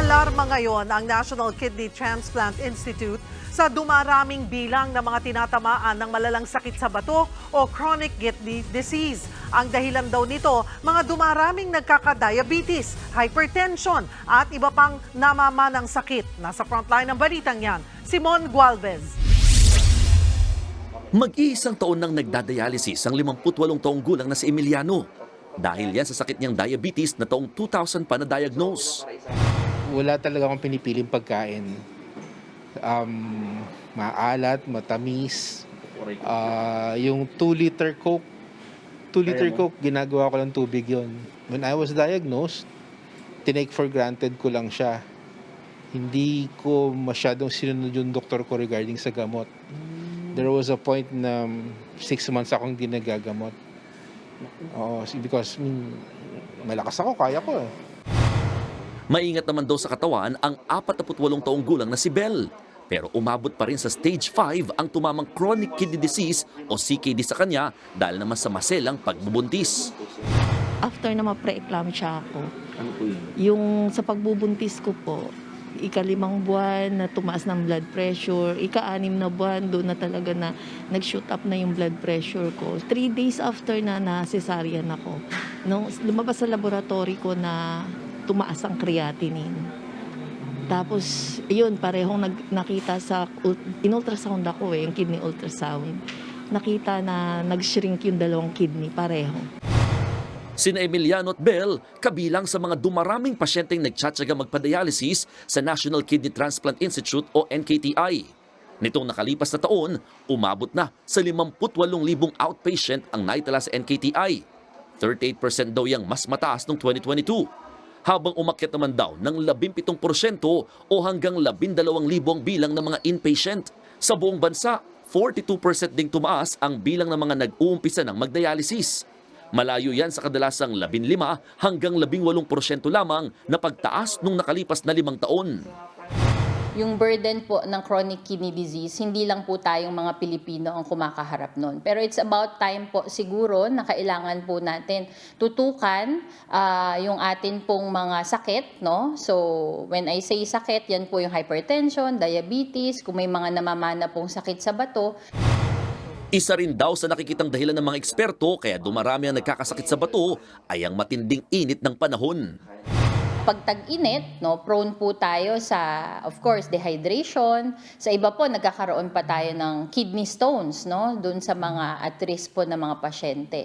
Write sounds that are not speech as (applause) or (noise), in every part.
Naalarma ngayon ang National Kidney Transplant Institute sa dumaraming bilang ng mga tinatamaan ng malalang sakit sa bato o chronic kidney disease. Ang dahilan daw nito, mga dumaraming nagkakadiabetes, hypertension at iba pang namamanang sakit. Nasa frontline ng balitang yan, Simon Gualvez. Mag-iisang taon nang nagdadialysis ang 58 taong gulang na si Emiliano. Dahil yan sa sakit niyang diabetes na taong 2000 pa na-diagnose. Wala talaga akong pinipiling pagkain. Um, maalat, matamis. Ah, yung 2 liter Coke, 2 liter Coke, ginagawa ko lang tubig yon. When I was diagnosed, tinake for granted ko lang siya. Hindi ko masyadong sinunod yung doktor ko regarding sa gamot. There was a point na 6 months akong hindi nagagamot. Oo, because mm, malakas ako, kaya ko eh. Maingat naman daw sa katawan ang 48 taong gulang na si Bell. Pero umabot pa rin sa stage 5 ang tumamang chronic kidney disease o CKD sa kanya dahil naman sa maselang pagbubuntis. after na ma-pre-eclampsia ako, yung sa pagbubuntis ko po, ikalimang buwan na tumaas ng blood pressure, ika-anim na buwan doon na talaga na nag-shoot up na yung blood pressure ko. Three days after na na cesarean ako, nung lumabas sa laboratory ko na tumaas ang creatinine. Tapos, yun, parehong nag, nakita sa, ul- in-ultrasound ako eh, yung kidney ultrasound. Nakita na nag-shrink yung dalawang kidney, pareho. Sina Emiliano at Bell kabilang sa mga dumaraming pasyenteng nagtsatsaga magpa-dialysis sa National Kidney Transplant Institute o NKTI. Nitong nakalipas na taon, umabot na sa 58,000 outpatient ang naitala sa NKTI. 38% daw yung mas mataas noong 2022. Habang umakyat naman daw ng 17% o hanggang 12,000 ang bilang ng mga inpatient. Sa buong bansa, 42% ding tumaas ang bilang ng mga nag-uumpisa ng magdialysis. Malayo yan sa kadalasang 15 hanggang 18% lamang na pagtaas nung nakalipas na limang taon. Yung burden po ng chronic kidney disease, hindi lang po tayong mga Pilipino ang kumakaharap nun. Pero it's about time po siguro na kailangan po natin tutukan ah, yung atin pong mga sakit. No? So when I say sakit, yan po yung hypertension, diabetes, kung may mga namamana pong sakit sa bato, Isa rin daw sa nakikitang dahilan ng mga eksperto kaya dumarami ang nagkakasakit sa bato ay ang matinding init ng panahon. Pag tag-init, no, prone po tayo sa, of course, dehydration. Sa iba po, nagkakaroon pa tayo ng kidney stones, no, dun sa mga at risk po ng mga pasyente.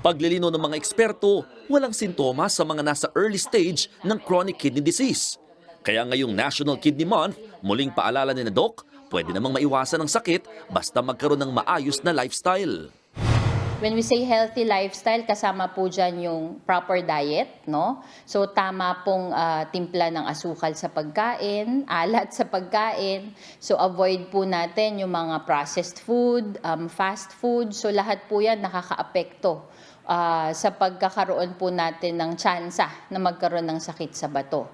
Paglilino ng mga eksperto, walang sintomas sa mga nasa early stage ng chronic kidney disease. Kaya ngayong National Kidney Month, muling paalala ni na Doc, pwede namang maiwasan ang sakit basta magkaroon ng maayos na lifestyle. When we say healthy lifestyle, kasama po dyan yung proper diet, no? So, tama pong ah, timpla ng asukal sa pagkain, (laughs) alat sa pagkain. So, avoid po natin yung mga processed food, um, fast food. So, lahat po yan nakakaapekto ah, sa pagkakaroon po natin ng tsansa na magkaroon ng sakit sa bato.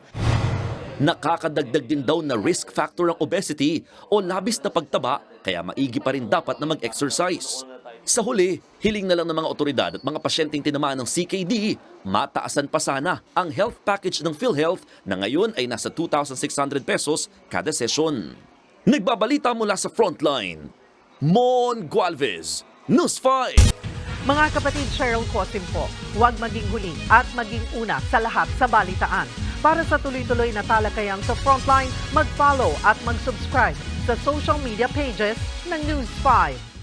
Nakakadagdag din daw na risk factor ang obesity o labis na pagtaba kaya maigi pa rin dapat na mag-exercise. Sa huli, hiling na lang ng mga otoridad at mga pasyenteng tinamaan ng CKD, mataasan pa sana ang health package ng PhilHealth na ngayon ay nasa 2,600 pesos kada session. Nagbabalita mula sa Frontline, Mon Gualvez, News 5. Mga kapatid Cheryl Cosim po, huwag maging huli at maging una sa lahat sa balitaan. Para sa tuloy-tuloy na talakayan sa Frontline, mag-follow at mag-subscribe sa social media pages ng News 5.